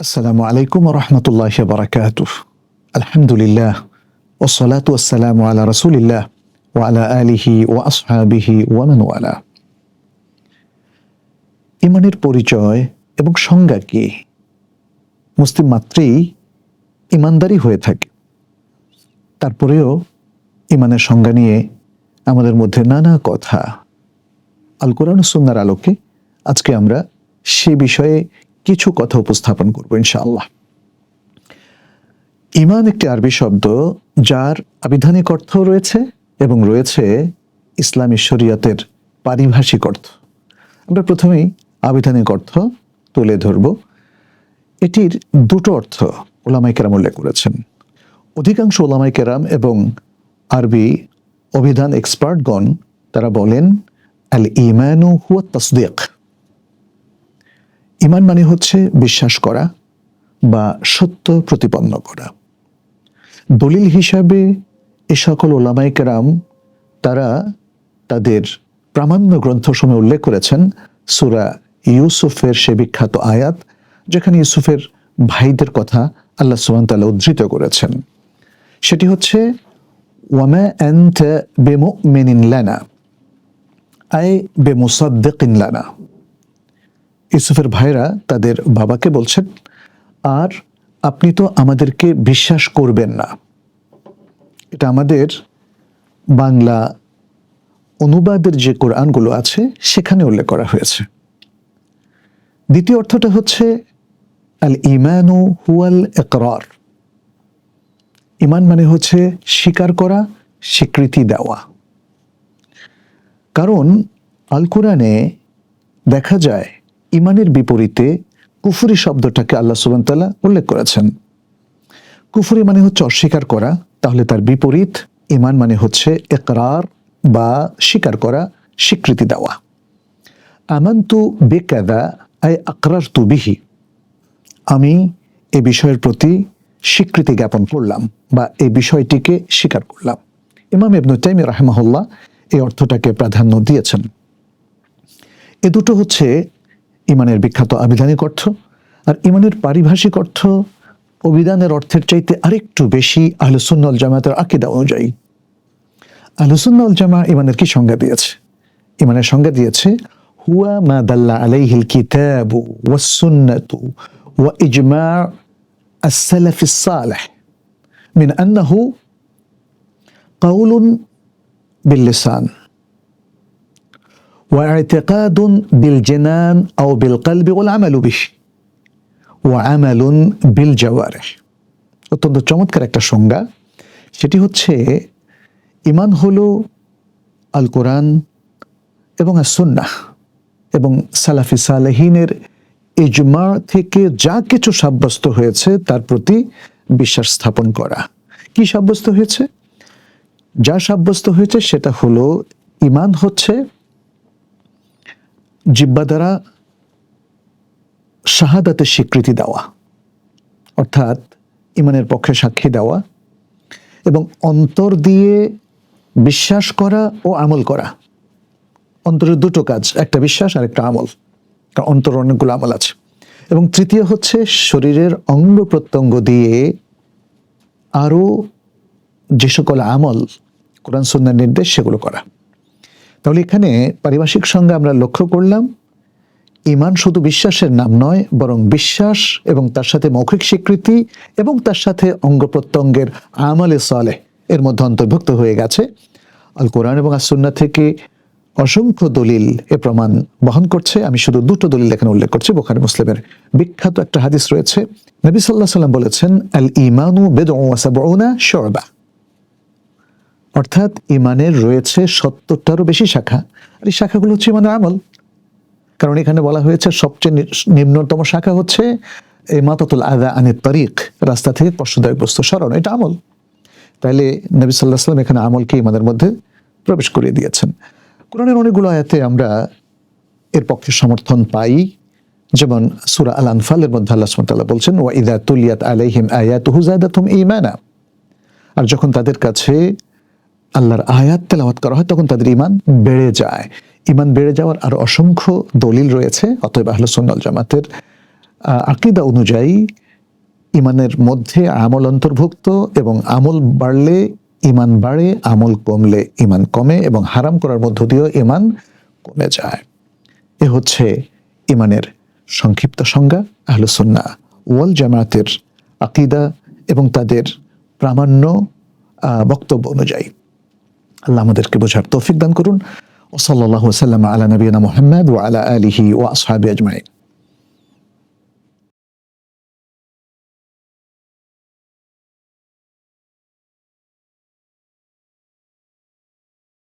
আসসালামু আলাইকুম রহমতুল্লাহ বারাকাত আলহামদুলিল্লাহ ওসলাত ওসালাম আলা রসুলিল্লাহ ওয়ালা আলিহি ও আসহাবিহি ওয়ালা। ইমানের পরিচয় এবং সংজ্ঞা কি? মুসলিম মাত্রেই ইমানদারি হয়ে থাকে। তারপরেও ইমানের সংজ্ঞা নিয়ে আমাদের মধ্যে নানা কথা। আল কোরআন সুন্নার আলোকে আজকে আমরা সে বিষয়ে কিছু কথা উপস্থাপন করব, ইনশাআল্লাহ। ইমান একটি আরবি শব্দ যার আবিধানিক অর্থ রয়েছে এবং রয়েছে ইসলামী শরীয়তের পারিভাষিক অর্থ। আমরা প্রথমেই আবিধানিক অর্থ তুলে ধরব। এটির দুটো অর্থ ওলামাই কেরাম উল্লেখ করেছেন। অধিকাংশ ওলামাই কেরাম এবং আরবি অভিধান এক্সপার্টগণ তারা বলেন আল ইমানু হুয়া তসদিক। ইমান মানে হচ্ছে বিশ্বাস করা বা সত্য প্রতিপন্ন করা। দলিল হিসাবে এ সকল ওলামাই কেরাম তারা তাদের প্রামাণ্য গ্রন্থসমূহে উল্লেখ করেছেন সুরা ইউসুফের সে বিখ্যাত আয়াত, যেখানে ইউসুফের ভাইদের কথা আল্লাহ সুবান তাল্লাহ উদ্ধৃত করেছেন। সেটি হচ্ছে, ওয়ামা অ্যান্ট বেমো মেনিন লানা আই বেমুসাদ্দিন লানা। ইউসুফের ভাইরা তাদের বাবাকে বলছেন, আর আপনি তো আমাদেরকে বিশ্বাস করবেন না। এটা আমাদের বাংলা অনুবাদের যে কোরআনগুলো আছে, সেখানে উল্লেখ করা হয়েছে। দ্বিতীয় অর্থটা হচ্ছে আল ইমানু হুয়াল একরার ইমান মানে হচ্ছে স্বীকার করা, স্বীকৃতি দেওয়া। কারণ আল কোরআনে দেখা যায় ইমানের বিপরীতে কুফুরি শব্দটাকে আল্লাহ সুবান্তাল্লাহ উল্লেখ করেছেন। কুফুরি মানে হচ্ছে অস্বীকার করা, তাহলে তার বিপরীত ইমান মানে হচ্ছে একরার বা স্বীকার করা, স্বীকৃতি দেওয়া। আমান্তু বেকাদা আই আকরার তু বিহি। আমি এ বিষয়ের প্রতি স্বীকৃতি জ্ঞাপন করলাম বা এই বিষয়টিকে স্বীকার করলাম। ইমাম ইবনু তাইমি রাহেমাহুল্লাহ এই অর্থটাকে প্রাধান্য দিয়েছেন। এ দুটো হচ্ছে ইমানের বিখ্যাত আবিধানিক অর্থ আর ইমানের পারিভাষিক অর্থ অভিধানের অর্থের চাইতে আরেকটু বেশি আহলুসুন্নল জামাতের আকিদা অনুযায়ী আহলুসুন্নল জামা ইমানের কি সংজ্ঞা দিয়েছে ইমানের সংজ্ঞা দিয়েছে হুয়া মা দাল্লা আলাইহিল কিতাবু ওয়াসুন্নাতু ওয়া ইজমা السلف الصالح من أنه قول باللسان واعتقاد بالجنان او بالقلب والعمل به وعمل بالجوارح অত্যন্ত চমৎকার একটা সংজ্ঞা সেটি হচ্ছে ইমান হলো আল কোরআন এবং সুন্নাহ এবং সালাফি সালেহিনের ইজমা থেকে যা কিছু সাব্যস্ত হয়েছে তার প্রতি বিশ্বাস স্থাপন করা কি সাব্যস্ত হয়েছে যা সাব্যস্ত হয়েছে সেটা হলো ইমান হচ্ছে জিব্বা দ্বারা শাহাদাতের স্বীকৃতি দেওয়া, অর্থাৎ ইমানের পক্ষে সাক্ষী দেওয়া এবং অন্তর দিয়ে বিশ্বাস করা ও আমল করা। অন্তরের দুটো কাজ, একটা বিশ্বাস আর একটা আমল। কারণ অন্তর অনেকগুলো আমল আছে। এবং তৃতীয় হচ্ছে শরীরের অঙ্গ প্রত্যঙ্গ দিয়ে আরও যে সকল আমল কোরআন সন্ন্যার নির্দেশ সেগুলো করা। তাহলে এখানে পারিভাষিক সঙ্গে আমরা লক্ষ্য করলাম। ইমান শুধু বিশ্বাসের নাম নয়, বরং বিশ্বাস এবং তার সাথে মৌখিক স্বীকৃতি এবং তার সাথে অঙ্গ প্রত্যঙ্গের আমলে সলে এর মধ্যে অন্তর্ভুক্ত হয়ে গেছে। আল কোরআন এবং আসুন্না থেকে অসংখ্য দলিল এ প্রমাণ বহন করছে। আমি শুধু দুটো দলিল এখানে উল্লেখ করছি, বোখারি মুসলিমের বিখ্যাত একটা হাদিস রয়েছে। নবী সাল্লাহ সাল্লাম বলেছেন আল ইমানু বেদ শরবা অর্থাৎ ইমানের রয়েছে সত্তরটারও বেশি শাখা, আর এই শাখাগুলো হচ্ছে ইমানের আমল। কারণ এখানে বলা হয়েছে সবচেয়ে নিম্নতম শাখা হচ্ছে এই মাতাতুল আদা আনের তারিক রাস্তা থেকে কষ্টদায়ক বস্তু সরানো, এটা আমল। তাইলে নবী সাল্লাহ সাল্লাম এখানে আমলকে ইমানের মধ্যে প্রবেশ করিয়ে দিয়েছেন। কোরআনের অনেকগুলো আয়াতে আমরা এর পক্ষে সমর্থন পাই। যেমন সুরা আল আনফালের মধ্যে আল্লাহ সুমতাল্লাহ বলছেন, ওয়া ইদা তুলিয়াত আলাইহিম আয়াত হুজাদাতুম ইমানা আর যখন তাদের কাছে আল্লাহর আয়াত তেলাওয়াত করা হয়, তখন তাদের ইমান বেড়ে যায়। ইমান বেড়ে যাওয়ার আর অসংখ্য দলিল রয়েছে, অতএব আহলুসুন্নাল জামাতের আকিদা অনুযায়ী ইমানের মধ্যে আমল অন্তর্ভুক্ত এবং আমল বাড়লে ইমান বাড়ে, আমল কমলে ইমান কমে এবং হারাম করার মধ্য দিয়েও ইমান কমে যায়। এ হচ্ছে ইমানের সংক্ষিপ্ত সংজ্ঞা আহলুসন্না ওয়াল জামাতের আকিদা এবং তাদের প্রামাণ্য বক্তব্য অনুযায়ী। আল্লাহ আমাদেরকে বোঝার তৌফিক দান করুন। ও সাল্লাহ সাল্লাম আলা নবীনা মোহাম্মদ ও আলা আলিহি ও আসহাবি আজমাইন।